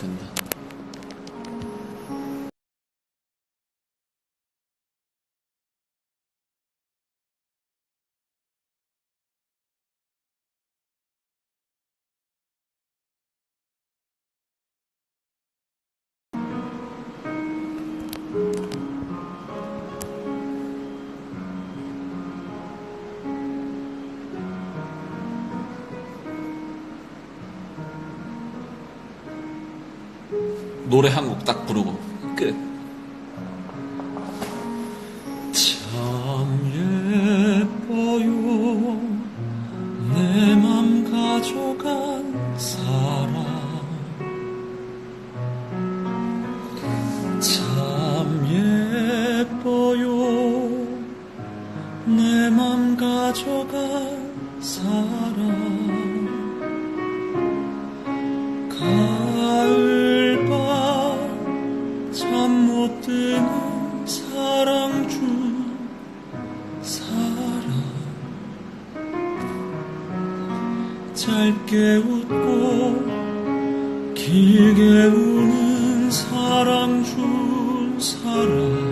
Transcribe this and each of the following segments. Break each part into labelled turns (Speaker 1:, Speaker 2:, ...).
Speaker 1: Ganda. 노래 한 곡 딱 부르고. 끝. 참 예뻐요. 내 맘 가져간 사람 참 예뻐요. 내 맘 가져 짧게 웃고 길게 우는 사랑 준 사람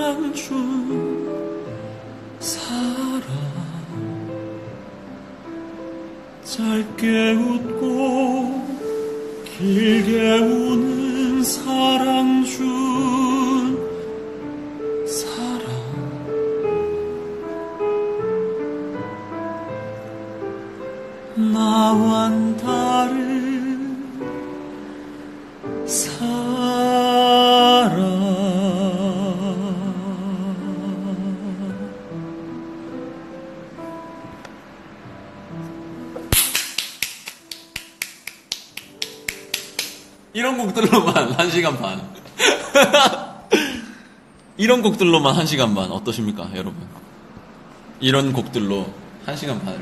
Speaker 1: 사랑 준 사람 짧게 웃고 길게 우는 사랑 준 이런 곡들로만 한 시간 반. 이런 곡들로만 한 시간 반. 어떠십니까, 여러분? 이런 곡들로 한 시간 반을.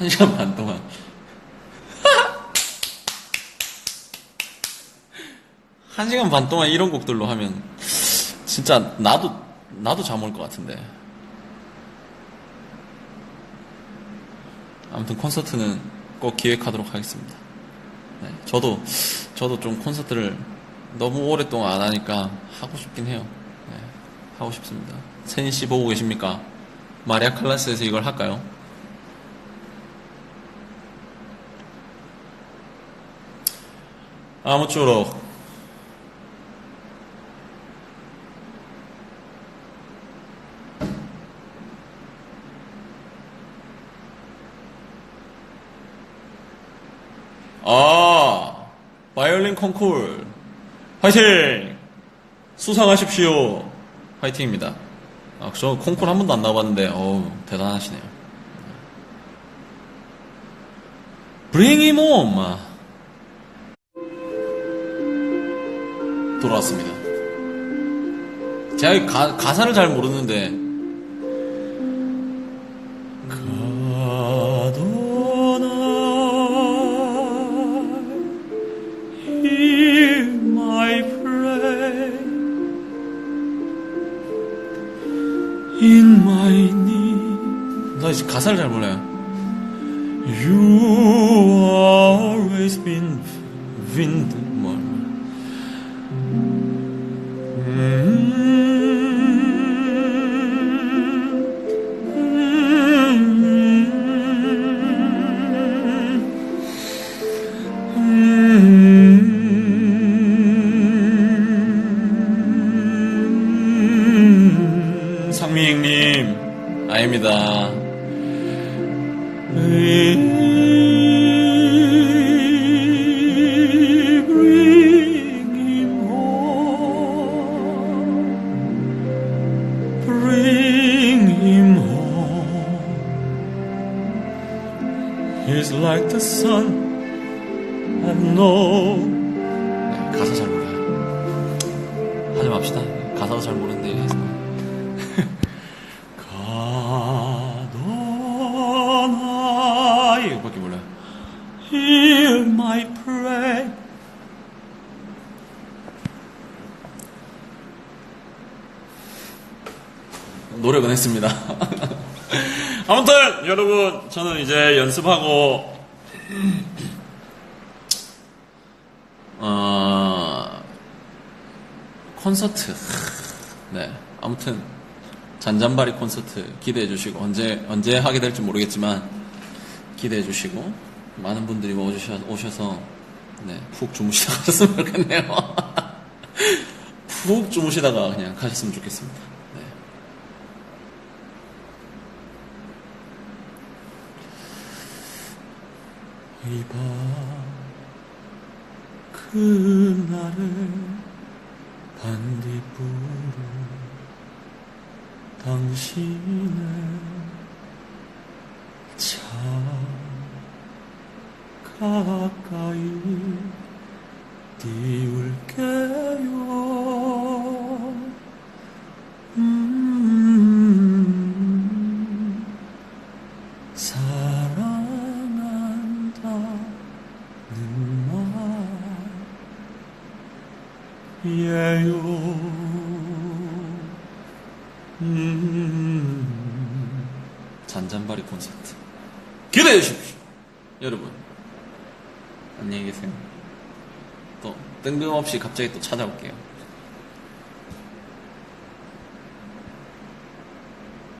Speaker 1: 1시간 반 동안. 한 시간 반 동안 이런 곡들로 하면 진짜 나도 나도 잠 올 것 같은데. 아무튼 콘서트는 꼭 기획하도록 하겠습니다. 네, 저도 저도 좀 콘서트를 너무 오랫동안 안 하니까 하고 싶긴 해요. 네, 하고 싶습니다. 세니 씨 보고 계십니까? 마리아 클라스에서 이걸 할까요? 아무쪼록 아 바이올린 콩쿨. 화이팅! 수상하십시오. 화이팅입니다. 아, 저 콩쿨 한 번도 안 나와봤는데 어우 대단하시네요. Him home. 아. 돌아왔습니다. 제가 이 가, 가사를 잘 모르는데 나 이제 가사를 잘 몰라요 You always been wind 뭐 아닙니다. 가사 잘 몰라요. 하지 맙시다. 가사도 잘 모르는데. 노력은 했습니다. 아무튼 여러분 저는 이제 연습하고 어, 콘서트 네 아무튼 잔잔바리 콘서트 기대해 주시고 언제 언제 하게 될지 모르겠지만 기대해 주시고 많은 분들이 오셔, 오셔서 네, 푹 주무시다 가셨으면 좋겠네요. 푹 주무시다가 그냥 가셨으면 좋겠습니다. 이 밤 그날을 반딧불을 당신을 참 가까이 띄울게요 음, 잔잔바리 콘서트. 기대해 주십시오. 여러분 안녕히 계세요. 또 뜬금없이 갑자기 또 찾아올게요